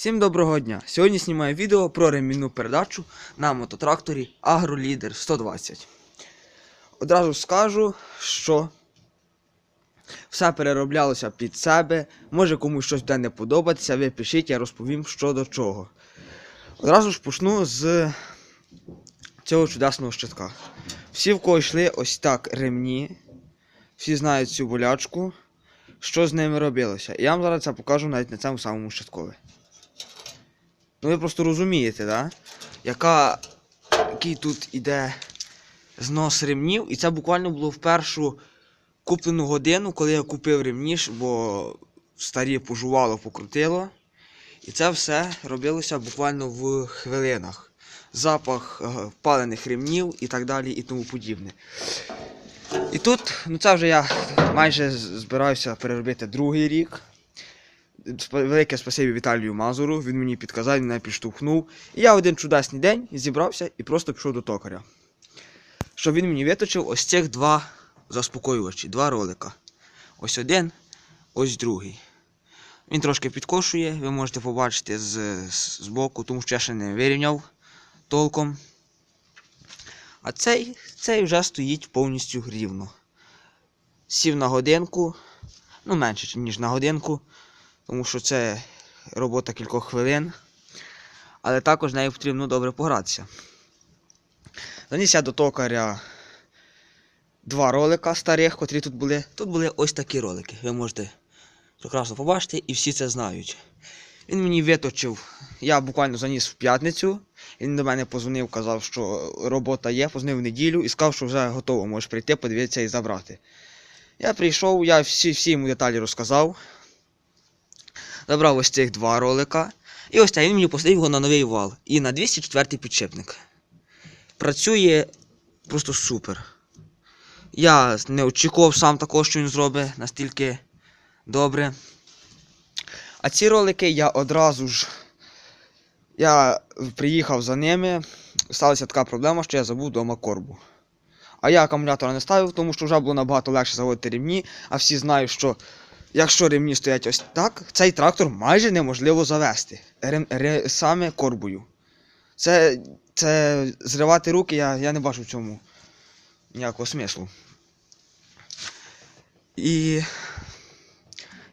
Всім доброго дня! Сьогодні знімаю відео про ремінну передачу на мототракторі AgroLeader 120. Одразу скажу, що все перероблялося під себе. Може комусь щось буде не подобатися, ви пишіть, я розповім що до чого. Одразу ж почну з цього чудесного щитка. Всі, в кого йшли ось так ремні, всі знають цю болячку, що з ними робилося. І я вам зараз це покажу навіть на цьому самому щиткові. Ну ви просто розумієте, да? Яка, який тут іде знос ремнів. І це буквально було в першу куплену годину, коли я купив ремні, бо старі пожувало, покрутило. І це все робилося буквально в хвилинах. Запах е, палених ремнів і так далі і тому подібне. І тут, ну це вже я майже збираюся переробити другий рік. Велике спасибі Віталію Мазуру, він мені підказав, мене підштовхнув. І я один чудесний день зібрався і просто пішов до токаря. Щоб він мені виточив ось цих два заспокоювачі, два ролика. Ось один, ось другий. Він трошки підкошує, ви можете побачити з, з боку, тому що я ще не вирівняв толком. А цей, цей вже стоїть повністю рівно. Сів на годинку, ну менше, ніж на годинку тому що це робота кількох хвилин. Але також нею потрібно добре погратися. Заніс я до токаря два ролика старих, котрі тут були. Тут були ось такі ролики. Ви можете прекрасно побачити і всі це знають. Він мені виточив, я буквально заніс в п'ятницю. Він до мене позвонив, казав, що робота є, позвонив в неділю і сказав, що вже готово, можеш прийти, подивитися і забрати. Я прийшов, я всі, всі йому деталі розказав. Забрав ось цих два ролика. І ось це він мені поставив його на новий вал. І на 204 підшипник. Працює просто супер. Я не очікував сам такого, що він зробить настільки добре. А ці ролики я одразу ж. Я приїхав за ними. Сталася така проблема, що я забув вдома корбу. А я акумулятора не ставив, тому що вже було набагато легше заводити рівні, а всі знають, що Якщо ремні стоять ось так, цей трактор майже неможливо завести. Рем, ре, саме корбою. Це, це зривати руки, я, я не бачу в цьому ніякого смислу. І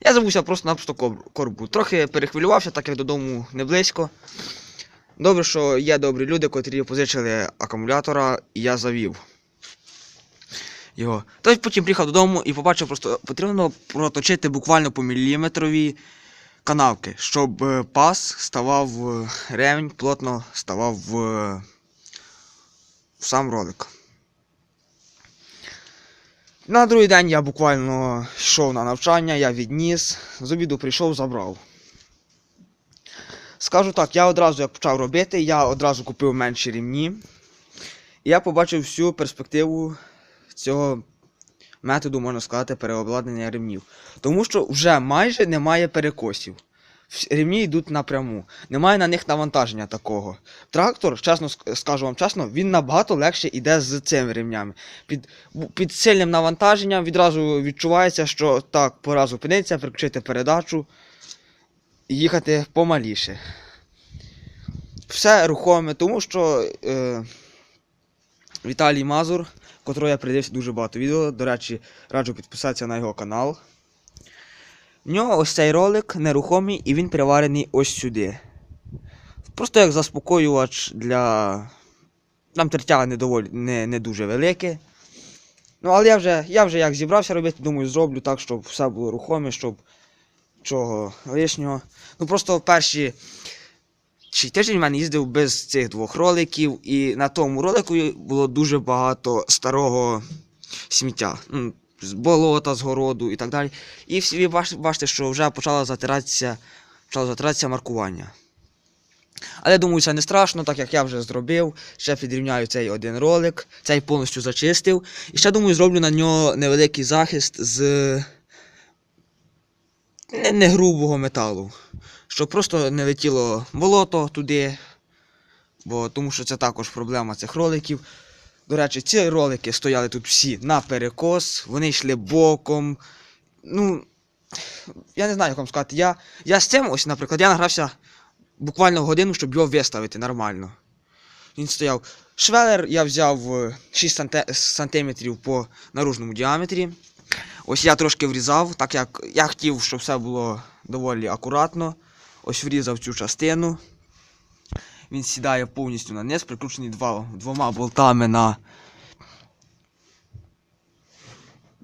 я забувся просто-напросто корбу. Трохи перехвилювався, так як додому не близько. Добре, що є добрі люди, котрі позичили акумулятора, і я завів його. Тобто потім приїхав додому і побачив, просто потрібно проточити буквально по міліметрові канавки, щоб е, пас ставав е, ревень, плотно ставав в, в сам ролик. На другий день я буквально йшов на навчання, я відніс, з обіду прийшов, забрав. Скажу так, я одразу як почав робити, я одразу купив менші рівні. І я побачив всю перспективу цього методу, можна сказати, переобладнання ремнів. Тому що вже майже немає перекосів. Ремні йдуть напряму. Немає на них навантаження такого. Трактор, чесно скажу вам чесно, він набагато легше йде з цими ремнями. Під, під сильним навантаженням відразу відчувається, що так, пора зупинитися, переключити передачу і їхати помаліше. Все рухоме, тому що е, Віталій Мазур котрого я придивився дуже багато відео. До речі, раджу підписатися на його канал. В нього ось цей ролик нерухомий і він приварений ось сюди. Просто як заспокоювач для. Там тертя не, доволі, не, не дуже велике. Ну, але я вже, я вже як зібрався робити, думаю, зроблю так, щоб все було рухоме, щоб чого лишнього. Ну просто перші чи тиждень в мене їздив без цих двох роликів, і на тому ролику було дуже багато старого сміття. Ну, з болота, з городу і так далі. І всі бачите, що вже почало затиратися, почало затиратися маркування. Але думаю, це не страшно, так як я вже зробив. Ще підрівняю цей один ролик, цей повністю зачистив. І ще думаю, зроблю на нього невеликий захист з не, не грубого металу щоб просто не летіло болото туди, бо тому що це також проблема цих роликів. До речі, ці ролики стояли тут всі на перекос, вони йшли боком. Ну, я не знаю, як вам сказати. Я, я з цим, ось, наприклад, я награвся буквально годину, щоб його виставити нормально. Він стояв. Швелер я взяв е, 6 санте- сантиметрів по наружному діаметрі. Ось я трошки врізав, так як я хотів, щоб все було доволі акуратно. Ось врізав цю частину. Він сідає повністю на низ, прикручений два, двома болтами на.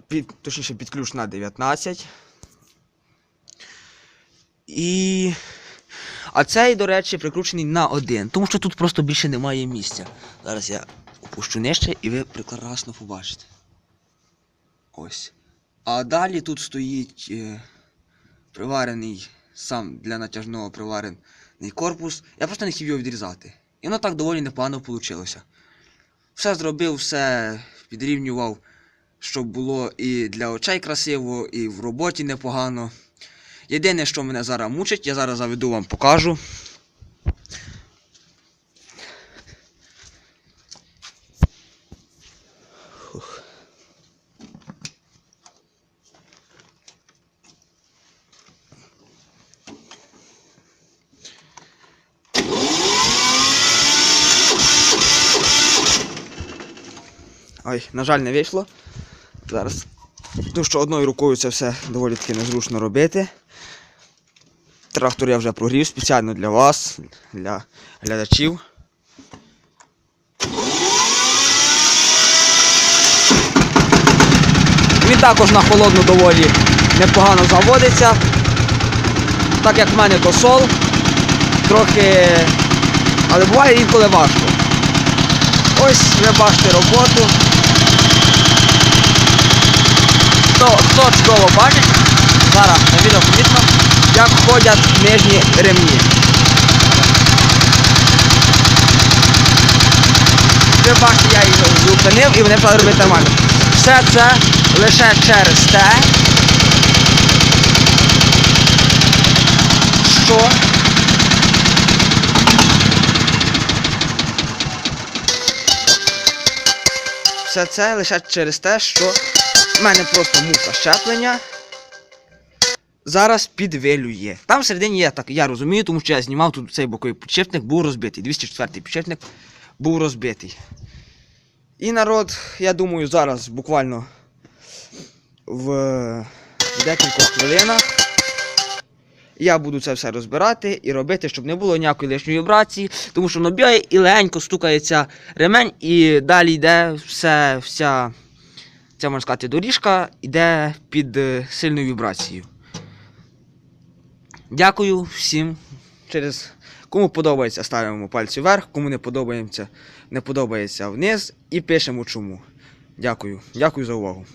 Під, точніше, під ключ на 19. І. А цей, до речі, прикручений на один, тому що тут просто більше немає місця. Зараз я опущу нижче і ви прекрасно побачите. Ось. А далі тут стоїть е, приварений сам для натяжного приварений корпус. Я просто не хотів його відрізати. І воно так доволі непогано вийшло. Все зробив, все підрівнював, щоб було і для очей красиво, і в роботі непогано. Єдине, що мене зараз мучить, я зараз заведу вам покажу. Фух. Ой, на жаль, не вийшло. Зараз. Тому що одною рукою це все доволі таки незручно робити. Трактор я вже прогрів спеціально для вас, для глядачів. Він також на холодну доволі непогано заводиться. Так як в мене то сол, трохи. Але буває інколи важко. Ось ви бачите роботу. Чудово бачить, зараз на відео помітно, як ходять нижні ремні. Ви бачите, я їх зупинив і вони почали робити нормально. Все це лише через те, що все це лише через те, що в мене просто мука щеплення. Зараз підвилює. Там всередині є так, я розумію, тому що я знімав тут цей боковий підшипник, був розбитий. 204-й підшипник був розбитий. І народ, я думаю, зараз буквально в декількох хвилинах я буду це все розбирати і робити, щоб не було ніякої лишньої вібрації, тому що воно бігає і легенько стукається ремень, і далі йде все, вся ця можна сказати, доріжка йде під е, сильною вібрацією. Дякую всім. Через кому подобається, ставимо пальці вверх, кому не подобається, не подобається вниз і пишемо чому. Дякую. Дякую за увагу.